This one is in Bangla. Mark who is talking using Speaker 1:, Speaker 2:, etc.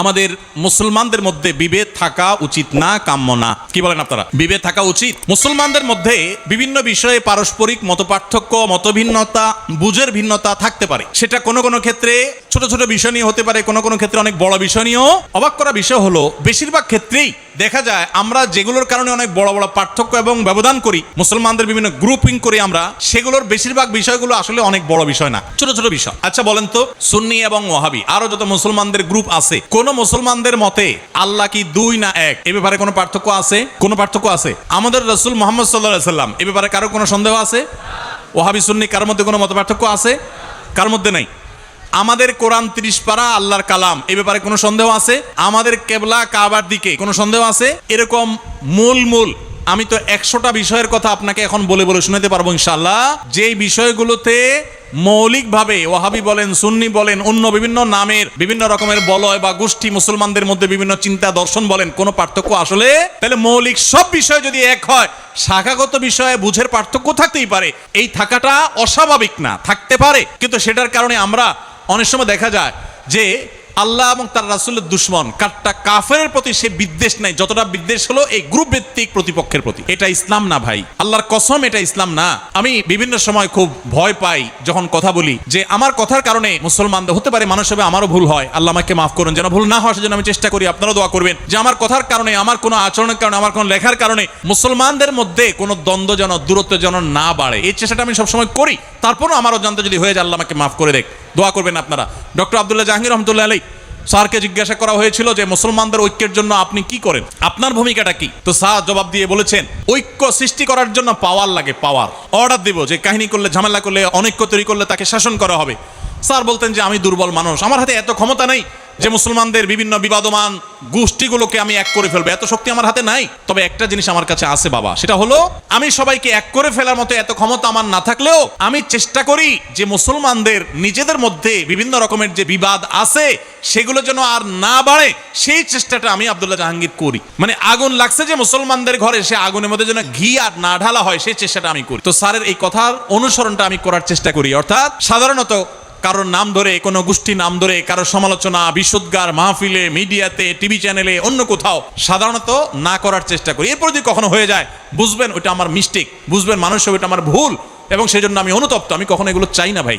Speaker 1: আমাদের মুসলমানদের মধ্যে বিভেদ থাকা উচিত না, কাম্য না। কি বলেন আপনারা? বিভেদ থাকা উচিত। মুসলমানদের মধ্যে বিভিন্ন বিষয়ে পারস্পরিক মতপার্থক্য, মতভিন্নতা, বুঝের ভিন্নতা থাকতে পারে। সেটা কোনো কোনো ক্ষেত্রে ছোট ছোট বিষয় নিয়ে হতে পারে, কোনো কোনো ক্ষেত্রে অনেক বড় বিষয় নিয়েও। অবাক করা বিষয় হলো, বেশিরভাগ ক্ষেত্রেই দেখা যায় আমরা যেগুলোর কারণে অনেক বড় বড় পার্থক্য এবং ব্যবধান করি, মুসলমানদের বিভিন্ন গ্রুপিং করি আমরা, সেগুলোর বেশিরভাগ বিষয়গুলো আসলে অনেক বড় বিষয় না, ছোট ছোট বিষয়। আচ্ছা বলেন তো, সুন্নি এবং ওয়াহাবি, আরও যত মুসলমানদের গ্রুপ আছে, কোন মুসলমানদের মতে আল্লাহ কি দুই না এক? এ ব্যাপারে কোনো পার্থক্য আছে? কোনো পার্থক্য আছে? আমাদের রসুল মোহাম্মদ সাল্লাহ সাল্লাম এ ব্যাপারে কারও কোনো সন্দেহ আছে? ওহাবি সুন্নি, কারোর মধ্যে কোনো মত পার্থক্য আছে? কার মধ্যে নাই। আমাদের কোরআন তিরিশ পারা আল্লাহর কালাম, এ ব্যাপারে কোনো সন্দেহ আছে? আমাদের কেবলা কাবার দিকে কোনো সন্দেহ আছে? এরকম মূল মূল, আমি তো একশোটা বিষয়ের কথা আপনাকে এখন বলে বলে শুনাতে পারব ইনশাল্লাহ যেই বিষয়গুলোতে মৌলিকভাবে ওয়াহাবি বলেন, সুন্নি বলেন, অন্য বিভিন্ন নামের বিভিন্ন রকমের বলয় বা গোষ্ঠী মুসলমানদের মধ্যে বিভিন্ন চিন্তা দর্শন বলেন, কোনো পার্থক্য আসলে? তাহলে মৌলিক সব বিষয় যদি এক হয়, শাখাগত বিষয়ে বুঝের পার্থক্য থাকতেই পারে। এই থাকাটা অস্বাভাবিক না, থাকতে পারে। কিন্তু সেটার কারণে আমরা অনেক সময় দেখা যায় যে আল্লাহ এবং তার রাসুলের দুশ্মন। কারটা কাফের প্রতি সে বিদ্বেষ নাই, যতটা বিদ্বেষ হলো এই গ্রুপ ভিত্তিক প্রতিপক্ষের প্রতি। এটা ইসলাম না ভাই। আল্লাহর কসম এটা ইসলাম না। আমি বিভিন্ন সময় খুব ভয় পাই যখন কথা বলি যে আমার কথার কারণে মুসলমানদের হতে পারে, মানুষ হবে, আমারও ভুল হয়। আল্লাহ আমাকে মাফ করুন। যেন ভুল না হয়, সেজন্য আমি চেষ্টা করি আপনারা দোয়া করবেন যে আমার কথার কারণে, আমার কোনো আচরণের কারণে, আমার কোনো লেখার কারণে মুসলমানদের মধ্যে কোনো দ্বন্দ্ব যেন, দূরত্ব যেন না বাড়ে। এই চেষ্টাটা আমি সবসময় করি। তারপরও আমার অজান্তে যদি হয়ে যায়, আল্লাহ আমাকে মাফ করে দেখ। দোয়া করবেন আপনারা। ডক্টর আবদুল্লাহ জাহাঙ্গীর রহমতুল্লাহ আলী স্যারকে জিজ্ঞাসা করা হয়েছিল যে মুসলমানদের ঐক্যের জন্য আপনি কি করেন? আপনার ভূমিকাটা কি? তো স্যার জবাব দিয়ে বলেছেন, ঐক্য সৃষ্টি করার জন্য পাওয়ার লাগে পাওয়ার। অর্ডার দিব যে কাহিনী করলে, ঝামেলা করলে, অনৈক্য তৈরি করলে তাকে শাসন করা হবে। স্যার বলতেন যে আমি দুর্বল মানুষ, আমার হাতে এত ক্ষমতা নেই। যে মুসলমানদের বিভিন্ন বিবাদমান গোষ্ঠীগুলোকে আমি এক করে ফেলব। এত শক্তি আমার হাতে নাই। তবে একটা জিনিস আমার কাছে আছে বাবা, সেটা হলো, আমি সবাইকে এক করে ফেলার মতো এত ক্ষমতা আমার না থাকলেও আমি চেষ্টা করি যে মুসলমানদের নিজেদের মধ্যে বিভিন্ন রকমের যে বিবাদ আছে, সেগুলো যেন আর না বাড়ে, সেই চেষ্টাটা আমি আব্দুল্লাহ জাহাঙ্গীর করি। মানে আগুন লাগছে যে মুসলমানদের ঘরে, সে আগুনের মধ্যে যেন ঘি আর না ঢালা হয়, সেই চেষ্টাটা আমি করি। তো স্যারের এই কথার অনুসরণটা আমি করার চেষ্টা করি। অর্থাৎ সাধারণত কারোর নাম ধরে, কোনো গোষ্ঠী নাম ধরে কারোর সমালোচনা, বিশুদ্গার মাহফিলে, মিডিয়াতে টিভি চ্যানেলে অন্য কোথাও, সাধারণত না করার চেষ্টা করি। এরপর যদি কখনো হয়ে যায়, বুঝবেন ওইটা আমার মিস্টেক বুঝবেন মানুষ ওটা আমার ভুল, এবং সেই জন্য আমি অনুতপ্ত। আমি কখনো এগুলো চাই না ভাই।